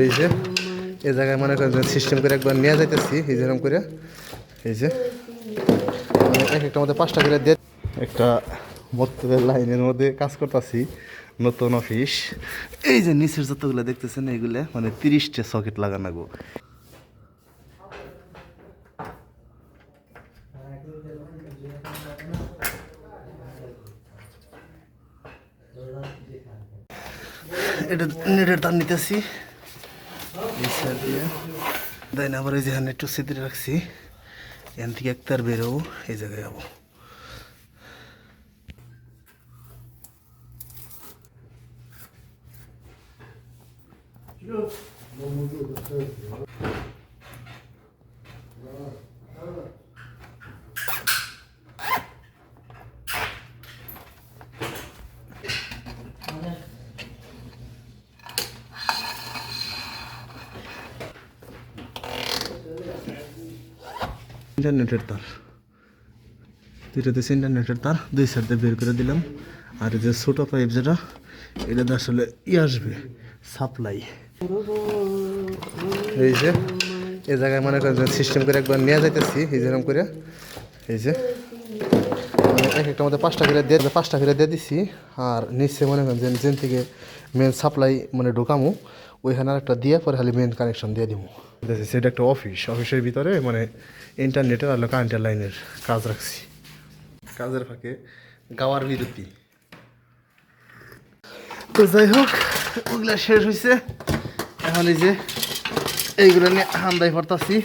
এই যে, এই জায়গায় মনে করেন সিস্টেম করে একবার নিয়ে যাইতেছি, এই যেরকম করে। এই যে মানে এক একটা মধ্যে পাঁচটা করে দিয়ে একটা বর্তমানের লাইনের মধ্যে কাজ করতেছি, নতুন অফিস এই যে নিচের যতগুলো দেখতেছেন, এইগুলো মানে তিরিশটা সকেট লাগানো গো এটা নেটের তার নিতেছি। এই সাইড দিয়ে দেন আবার এই যে হ্যাঁ একটু সিদ্ধি রাখছি এখান থেকে এক তার বেরোবো এই জায়গায় যাব ইন্টারনেটের তার। দুইটা দিয়েছে ইন্টারনেটের তার, দুই সাইড বের করে দিলাম। আর যে ছোটো পাইপ যেটা এটাতে আসলে ই আসবে, সাপ্লাই। এই যে এই জায়গায় মনে করেন সিস্টেম করে একবার নিয়ে যাইতেছি, এই যেরকম করে। এই যে, এক একটা মধ্যে পাঁচটা করে দিয়ে, পাঁচটা করে দিয়ে দিছি। আর নিচে মনে করেন যে, যেন থেকে মেন সাপ্লাই মানে ঢোকামু, ওইখানে আর একটা দিয়ে পরে খালি মেন কানেকশন দিয়ে দিব সেটা একটা অফিস অফিসের ভিতরে মানে ইন্টারনেটের আর কারেন্টের লাইনের কাজ রাখছি। কাজের ফাঁকে গাওয়ার বিরতি। তো যাই হোক, ওগুলা শেষ হয়েছে এখন এই যে এইগুলো নিয়ে হান্দাই পড়তাছি।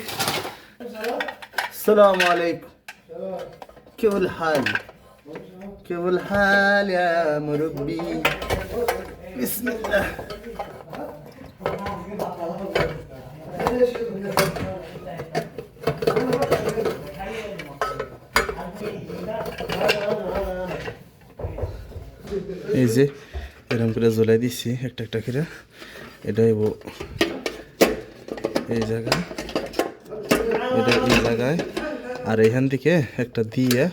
সালাম কেবল হাল। কেবল হাল মুরব্বী। বিসমিল্লাহ। এই যে এরকম করে জ্বলাই দিচ্ছি একটা একটা করে। এটা এই জায়গায়, এটা এই জায়গায়। আর এখান থেকে একটা দিয়ে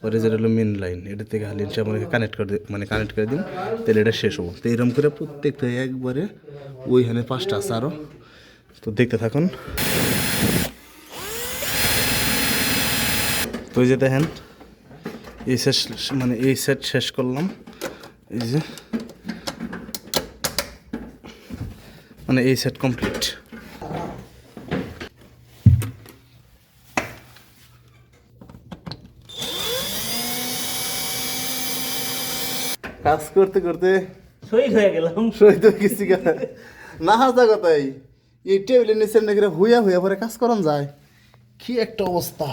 পরে যেটা হলো মেন লাইন এটা থেকে খালি আমাকে কানেক্ট করে মানে কানেক্ট করে দিন তাহলে এটা শেষ হব। তো এরকম করে প্রত্যেকটা একবারে ওইখানে পাঁচটা আছে আরও তো দেখতে থাকুন। তো যে দেখেন এই শেষ মানে এই সেট শেষ করলাম। এই যে মানে এই সেট কমপ্লিট কাজ করতে করতে শহীদ হয়ে গেলাম। শহীদ হয়ে গেছি। না হাজা কথাই। এই টেবিলের নিচে নাকি হুইয়া হুইয়া পরে কাজ করন যায়। কি একটা অবস্থা।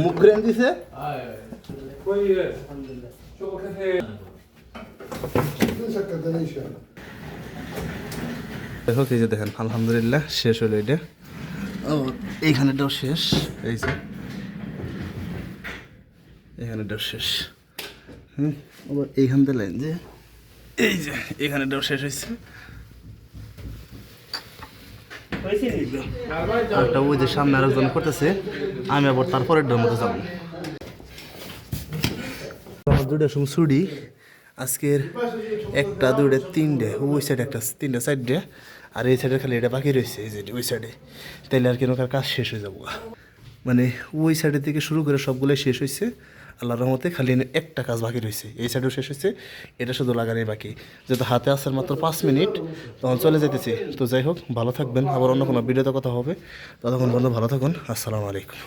মুখ ঘুরে দিছে? দেখো এই যে দেখেন আলহামদুলিল্লাহ শেষ হলো এটা। ও এইখানেটাও শেষ। এই যে। এখানেটাও শেষ। হ্যাঁ আবার এইখান থেকে লাইন যে এই যে এখানেটাও শেষ হয়েছে? একটা ওই যে সামনে আরেকজন করতেছে, আমি আবার তারপরের ডোর মধ্যে যাব। দুইটা সময় ছুটি। আজকের একটা দুইটা তিনটে ওই সাইডে একটা তিনটা সাইডে আর এই সাইডে খালি এটা বাকি রয়েছে, এই যে ওই সাইডে তাইলে আর কেন কাজ শেষ হয়ে যাব। মানে ওই সাইডের থেকে শুরু করে সবগুলোই শেষ হয়েছে। আল্লাহর রহমতে খালি একটা কাজ বাকি রয়েছে এই সাইডেও শেষ হয়েছে এটা শুধু লাগানোই বাকি। যেহেতু হাতে আসার মাত্র পাঁচ মিনিট, তখন চলে যেতেছে তো যাই হোক, ভালো থাকবেন। আবার অন্য কোনো ভিডিওতে কথা হবে। ততক্ষণ বন্ধু ভালো থাকুন। আসসালামু আলাইকুম।